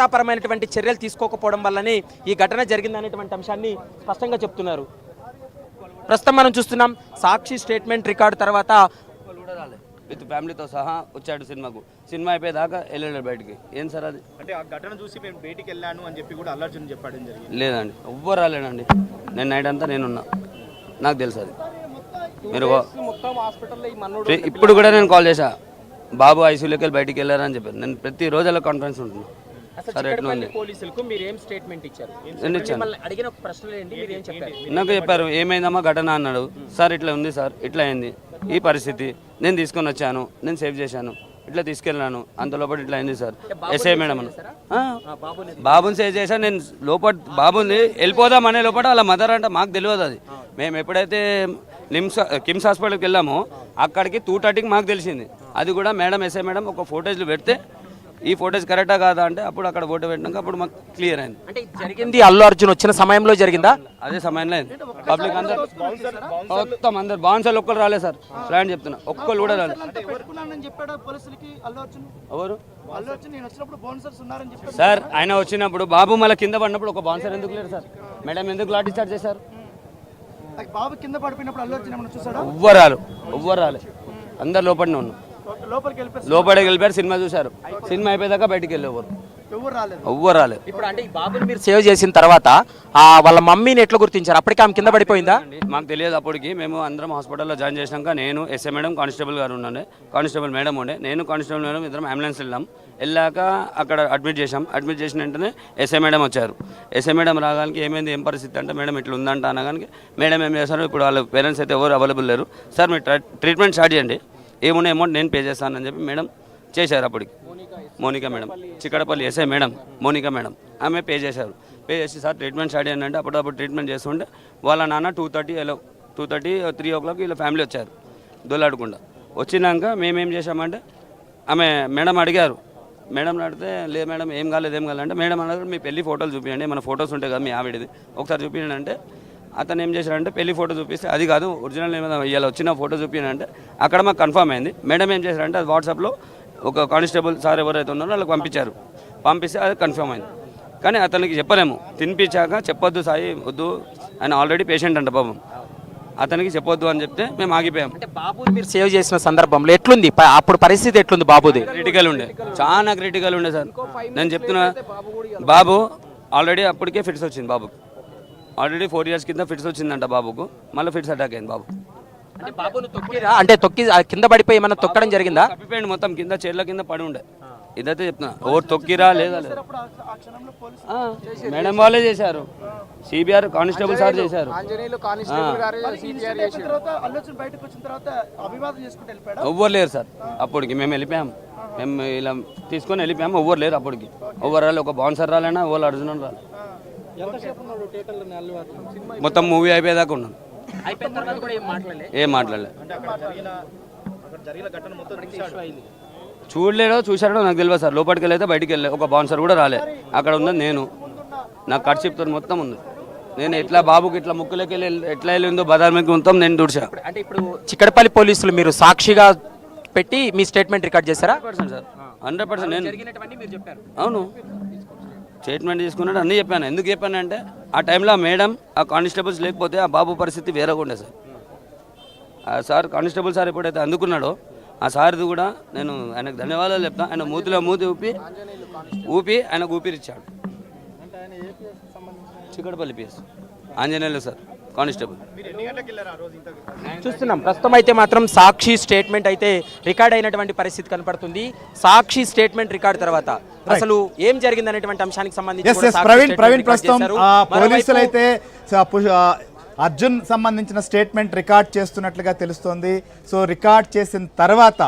భద్రతాపరమైనటువంటి చర్యలు తీసుకోకపోవడం వల్లనే ఈ ఘటన జరిగిందనేటువంటి అంశాన్ని స్పష్టంగా చెప్తున్నారు. ప్రస్తుతం మనం చూస్తున్నాం సాక్షి స్టేట్మెంట్ రికార్డు తర్వాత విత్ ఫ్యామిలీతో సహా వచ్చాడు సినిమాకు. సినిమా అయిపోయేదాకా వెళ్ళాడు బయటికి. ఏం సార్ అది? అంటే ఆ ఘటన చూసి మేము బయటికి వెళ్ళాను అని చెప్పి కూడా అల్లర్జున్ చెప్పడం జరిగింది. లేదండి ఎవ్వరు రాలేడండి నేను నైట్ అంతా నేనున్నా. నాకు తెలుసు అది. మీరు మొత్తం హాస్పిటల్లో ఈ మన్నుడు ప్రి- ఇప్పుడు కూడా నేను కాల్ చేశా. బాబు ఐసీయూలోకి వెళ్ళి బయటికి వెళ్ళారని చెప్పారు. నేను ప్రతిరోజు అలా కాన్ఫరెన్స్ ఉంటున్నా. నాకు చెప్పారు ఏమైందమ్మా ఘటన అన్నాడు. సార్ ఇట్లా ఉంది సార్ ఇట్లా అయింది. ఈ పరిస్థితి నేను తీసుకొని వచ్చాను నేను సేవ్ చేశాను ఇట్లా తీసుకెళ్ళాను అంత లోపల ఇట్లా అయింది సార్. ఎస్ఐ మేడం బాబుని సేవ్ చేశాను నేను లోపల బాబుని వెళ్ళిపోదాం అనే లోపల వాళ్ళ మదర్ అంటే మాకు తెలియదు అది. మేము ఎప్పుడైతే నిమ్స్ కిమ్స్ హాస్పిటల్కి వెళ్ళామో అక్కడికి టూ థర్టీకి మాకు తెలిసింది. అది కూడా మేడం ఎస్ఐ మేడం ఒక ఫోటోజ్లు పెడితే ఈ ఫోటోస్ కరెక్టా కాదా అంటే అప్పుడు అక్కడ ఫోటో పెట్టినాక అప్పుడు మాకు క్లియర్ అయింది. అంటే ఇది జరిగింది. అల్లు అర్జున్ వచ్చిన సమయంలో జరిగిందా? అదే సమయంలో అయింది. పబ్లిక్ అందరు మొత్తం అందరు బాన్సాలు ఒక్కరు రాలేదు సార్. ఫ్లాంట్ చెప్తున్నా. ఒక్కరు కూడా రాలేదు. అంటే పెట్టుకున్నానని చెప్పాడు పోలీసులకి అల్లు అర్జున్? ఎవరు? అల్లు అర్జున్ నేను వచ్చినప్పుడు బౌన్సర్స్ ఉన్నారని చెప్పాడు. సార్ ఆయన వచ్చినప్పుడు బాబు మళ్ళీ కింద పడినప్పుడు ఒక బాన్సర్ ఎందుకు లేరు సార్? మేడం ఎందుకు లాఠీ చార్జ్ చేశారు? బాబు కింద పడిపోయినప్పుడు అల్లు అర్జున్ ఏమన్నా చూసాడా ఎవ్వరు రాలు ఎవ్వరు రాలే అందరు లోపలనే ఉన్నాం. లోపలికి వెళ్ళిపోయి లోపలికి వెళ్ళిపోయారు సినిమా చూశారు. సినిమా అయిపోయాక బయటికి వెళ్ళి ఎవరు ఎవరు రాలేదు. ఎవ్వరు రాలేదు. ఇప్పుడు అంటే ఈ బాబుని మీరు సేవ్ చేసిన తర్వాత ఆ వాళ్ళ మమ్మీని ఎట్లా గుర్తించారు? అప్పటికి ఆమె కింద పడిపోయిందా? మాకు తెలియదు అప్పటికి. మేము అందరం హాస్పిటల్లో జాయిన్ చేసినాక నేను ఎస్ఐ మేడం కానిస్టేబుల్ గారు ఉండే కానిస్టేబుల్ మేడం ఉండే. నేను కానిస్టేబుల్ మేడం ఇద్దరం అంబులెన్స్ వెళ్ళాం. వెళ్ళాక అక్కడ అడ్మిట్ చేసాం అడ్మిట్ చేసిన వెంటనే ఎస్ఐ మేడం వచ్చారు. ఎస్ఐ మేడం రాగానికి ఏమైంది ఏం పరిస్థితి అంటే మేడం ఇట్లా ఉందంట అనగానికి మేడం ఏం చేశారు ఇప్పుడు వాళ్ళ పేరెంట్స్ అయితే ఎవరు అవైలబుల్ లేరు. సార్ మీరు ట్రా- ట్రీట్మెంట్ స్టార్ట్ చేయండి. ఏమున్నా అమౌంట్ నేను పే చేస్తానని చెప్పి మేడం చేశారు అప్పటికి. Monica madam. Chikkadpally SI madam. Monica madam. ఆమె పే చేశారు. పే చేసి సార్ ట్రీట్మెంట్ స్టార్ట్ చేయండి అప్పుడప్పుడు ట్రీట్మెంట్ చేస్తుంటే వాళ్ళ నాన్న టూ థర్టీ ఎలా two thirty three o'clock వీళ్ళ ఫ్యామిలీ వచ్చారు. దొల్లాడకుండా. వచ్చినాక మేమేం చేశామంటే ఆమె మేడం అడిగారు. మేడం అడిగితే లేదు మేడం ఏం కాలేదు ఏం కాలేదు అంటే మేడం అన్నారు మీ పెళ్ళి ఫోటోలు చూపించండి మన ఫొటోస్ ఉంటాయి కదా మీ ఆవిడది. ఒకసారి చూపించండి అంటే అతను ఏం చేశాడంటే పెళ్ళి ఫోటో చూపిస్తే అది కాదు ఒరిజినల్ ఏమైనా ఇలా వచ్చిన ఫోటో చూపించండి అంటే అక్కడ మాకు కన్ఫర్మ్ అయింది. మేడం ఏం చేశారంటే అది వాట్సాప్లో ఒక కానిస్టేబుల్ సార్ ఎవరైతే ఉన్నారో వాళ్ళకి పంపించారు. పంపిస్తే అది కన్ఫర్మ్ అయింది. కానీ అతనికి చెప్పలేము. తినిపించాక చెప్పొద్దు సాయి వద్దు ఆయన ఆల్రెడీ పేషెంట్ అంట పాపం. అతనికి చెప్పొద్దు అని చెప్తే మేము ఆగిపోయాం. అంటే బాబుని మీరు సేవ్ చేసిన సందర్భంలో ఎట్లుంది? అప్పుడు పరిస్థితి ఎట్లుంది బాబుది? క్రిటికల్ ఉండే. చాలా క్రిటికల్ ఉండే సార్. నేను చెప్తున్నా బాబు ఆల్రెడీ అప్పటికే ఫిట్స్ వచ్చింది బాబుకు. ఆల్రెడీ ఫోర్ ఇయర్స్ కింద ఫిట్స్ వచ్చిందంట బాబుకు. మళ్ళీ ఫిట్స్ అటాక్ అయింది బాబు. అంటే బాబుని తొక్కిరా అంటే తొక్కి ఆ కింద పడిపోయి ఏమన్నా తొక్కడం జరిగిందా? తప్పిపోయింది మొత్తం కింద చీరల కింద పడి ఉండే. ఇదైతే చెప్తున్నా ఓ తొక్కిరా లేదా లేదా? అప్పుడు ఆ- ఆ క్షణంలో పోలీసు ఆ, మేడం వాళ్ళే చేశారు. సిబిఆర్ కానిస్టేబుల్ సార్ చేశారు. అయిపోయిన తర్వాత అల్లు అర్జున్ బయటకు వచ్చిన తర్వాత అభివాదం చేసుకుంటూ వెళ్ళిపోయాడు? ఎవ్వరు లేరు సార్. అప్పటికి మేము వెళ్ళిపోయాం. మేము ఇలా తీసుకొని వెళ్ళిపోయాము ఎవ్వరు లేరు అప్పటికి. ఎవ్వరు రాలే. ఒక బౌన్సర్ రాలేనా ఎవరు అర్జున్ రాలే. మొత్తం మూవీ అయిపోయేదాకా ఉన్నాను అయిపోయిన తర్వాత కూడా ఏం మాట్లాడలే? ఏం మాట్లాడలే. అంటే అక్కడ జరిగిన అక్కడ జరిగిన ఘటన మొత్తం చూశాడు. చూడలేడో చూశాడో నాకు తెలియదు సార్. లోపలికి వెళ్ళైతే బయటికి వెళ్ళే ఒక బౌన్సర్ కూడా రాలే. అక్కడ ఉన్నది నేను. నాకు కట్చిప్తో మొత్తం ఉంది. నేను ఎట్లా బాబుకి ఇట్లా ముక్కులోకి వెళ్ళి ఎట్లా వెళ్ళిందో బదార్ మీకు మొత్తం నేను దుడిచా అంటే ఇప్పుడు చిక్కడపల్లి పోలీసులు మీరు సాక్షిగా పెట్టి మీ స్టేట్మెంట్ రికార్డ్ చేశారా? సార్. హండ్రెడ్ పర్సెంట్ నేను. అవును. స్టేట్మెంట్ తీసుకున్నాడు అన్నీ చెప్పాను. ఎందుకు చెప్పానంటే ఆ టైంలో ఆ మేడం ఆ కానిస్టేబుల్స్ లేకపోతే ఆ బాబు పరిస్థితి వేరేగా ఉండే సార్. ఆ సార్ కానిస్టేబుల్ సార్ ఎప్పుడైతే అందుకున్నాడో ఆ సార్ది కూడా నేను ఆయనకు ధన్యవాదాలు చెప్తా. ఆయన మూతిలో మూతి ఊపి ఊపి ఆయనకు ఊపిరిచ్చాడు. Chikkadpally PS. Anjaneyulu sir. Constable. చూస్తున్నాం. ప్రస్తుతం అయితే మాత్రం సాక్షి స్టేట్మెంట్ అయితే రికార్డ్ అయినటువంటి పరిస్థితి కనపడుతుంది. సాక్షి స్టేట్మెంట్ రికార్డ్ తర్వాత. అసలు ఏం జరిగింది అనేటువంటి అంశానికి సంబంధించి ప్రవీణ్ ప్రవీణ్ ప్రస్తుతం పోలీసులు అయితే అర్జున్ సంబంధించిన స్టేట్మెంట్ రికార్డ్ చేస్తున్నట్లుగా తెలుస్తోంది. సో రికార్డ్ చేసిన తర్వాత